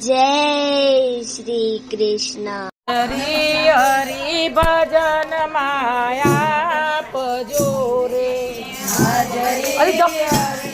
જય શ્રી કૃષ્ણ. હરી હરી ભજન માયા પજો રે. હરી